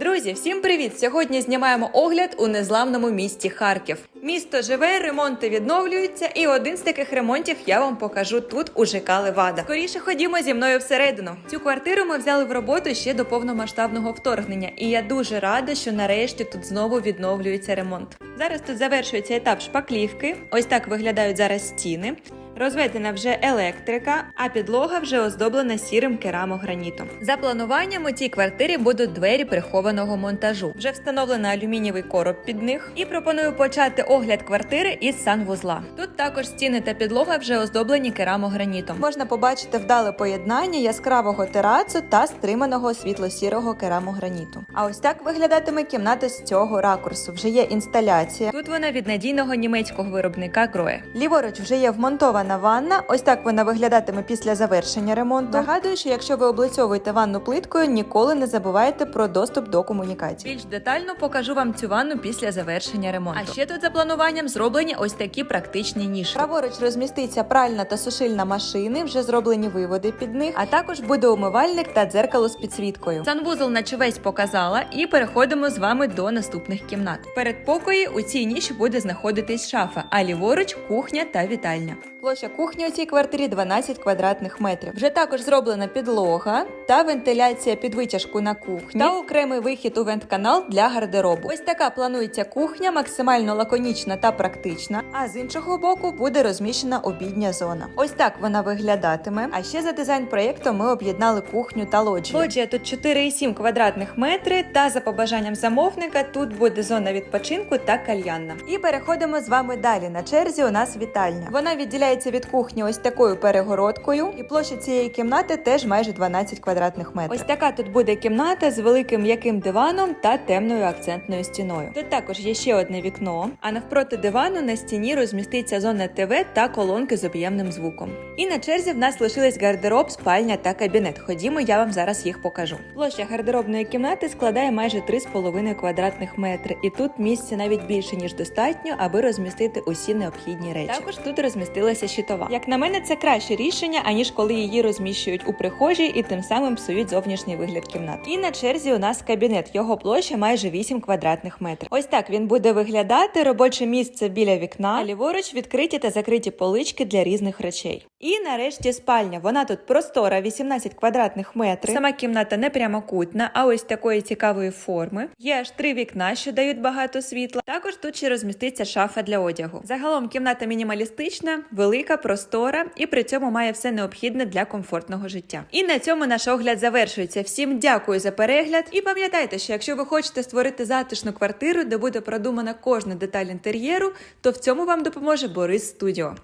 Друзі, всім привіт! Сьогодні знімаємо огляд у незламному місті Харків. Місто живе, ремонти відновлюються, і один з таких ремонтів я вам покажу тут у ЖК Левада. Скоріше ходімо зі мною всередину. Цю квартиру ми взяли в роботу ще до повномасштабного вторгнення, і я дуже рада, що нарешті тут знову відновлюється ремонт. Зараз тут завершується етап шпаклівки. Ось так виглядають зараз стіни. Розведена вже електрика, а підлога вже оздоблена сірим керамогранітом. За плануванням у цій квартирі будуть двері прихованого монтажу. Вже встановлено алюмінієвий короб під них. І пропоную почати огляд квартири із санвузла. Тут також стіни та підлога вже оздоблені керамогранітом. Можна побачити вдале поєднання яскравого терацу та стриманого світло-сірого керамограніту. А ось так виглядатиме кімната з цього ракурсу. Вже є інсталяція. Тут вона від надійного німецького виробника Гроє. Ліворуч вже є вмонтована ванна. Ось так вона виглядатиме після завершення ремонту. Нагадую, що якщо ви облицьовуєте ванну плиткою, ніколи не забувайте про доступ до комунікацій. Більш детально покажу вам цю ванну після завершення ремонту. А ще тут за плануванням зроблені ось такі практичні ніші. Праворуч розміститься пральна та сушильна машини, вже зроблені виводи під них, а також буде умивальник та дзеркало з підсвіткою. Санвузол наче весь показала, і переходимо з вами до наступних кімнат. Перед покої у цій ніші буде знаходитись шафа, а ліворуч кухня та вітальня. Площа кухні у цій квартирі 12 квадратних метрів. Вже також зроблена підлога та вентиляція під витяжку на кухні та окремий вихід у вентканал для гардеробу. Ось така планується кухня, максимально лаконічна та практична. А з іншого боку буде розміщена обідня зона. Ось так вона виглядатиме. А ще за дизайн проєкту ми об'єднали кухню та лоджію. Лоджія тут 4,7 квадратних метри. Та за побажанням замовника тут буде зона відпочинку та кальянна. І переходимо з вами далі. На черзі у нас вітальня. Вона відділяється від кухні ось такою перегородкою, і площа цієї кімнати теж майже 12 квадратних метрів. Ось така тут буде кімната з великим м'яким диваном та темною акцентною стіною. Тут також є ще одне вікно, а навпроти дивану на стіні розміститься зона ТВ та колонки з об'ємним звуком. І на черзі в нас лишились гардероб, спальня та кабінет. Ходімо, я вам зараз їх покажу. Площа гардеробної кімнати складає майже 3,5 квадратних метри, і тут місця навіть більше ніж достатньо, аби розмістити усі необхідні речі. Також тут розмістилася щитова. Як на мене, це краще рішення, аніж коли її розміщують у прихожій і тим самим псують зовнішній вигляд кімнат. І на черзі у нас кабінет. Його площа майже 8 квадратних метрів. Ось так він буде виглядати. Робоче місце біля вікна, а ліворуч відкриті та закриті полички для різних речей. І нарешті спальня. Вона тут простора, 18 квадратних метрів. Сама кімната не прямокутна, а ось такої цікавої форми. Є аж три вікна, що дають багато світла. Також тут ще розміститься шафа для одягу. Загалом кімната мінімалістична, велика, простора і при цьому має все необхідне для комфортного життя. І на цьому наш огляд завершується. Всім дякую за перегляд. І пам'ятайте, що якщо ви хочете створити затишну квартиру, де буде продумана кожна деталь інтер'єру, то в цьому вам допоможе Борис Студіо.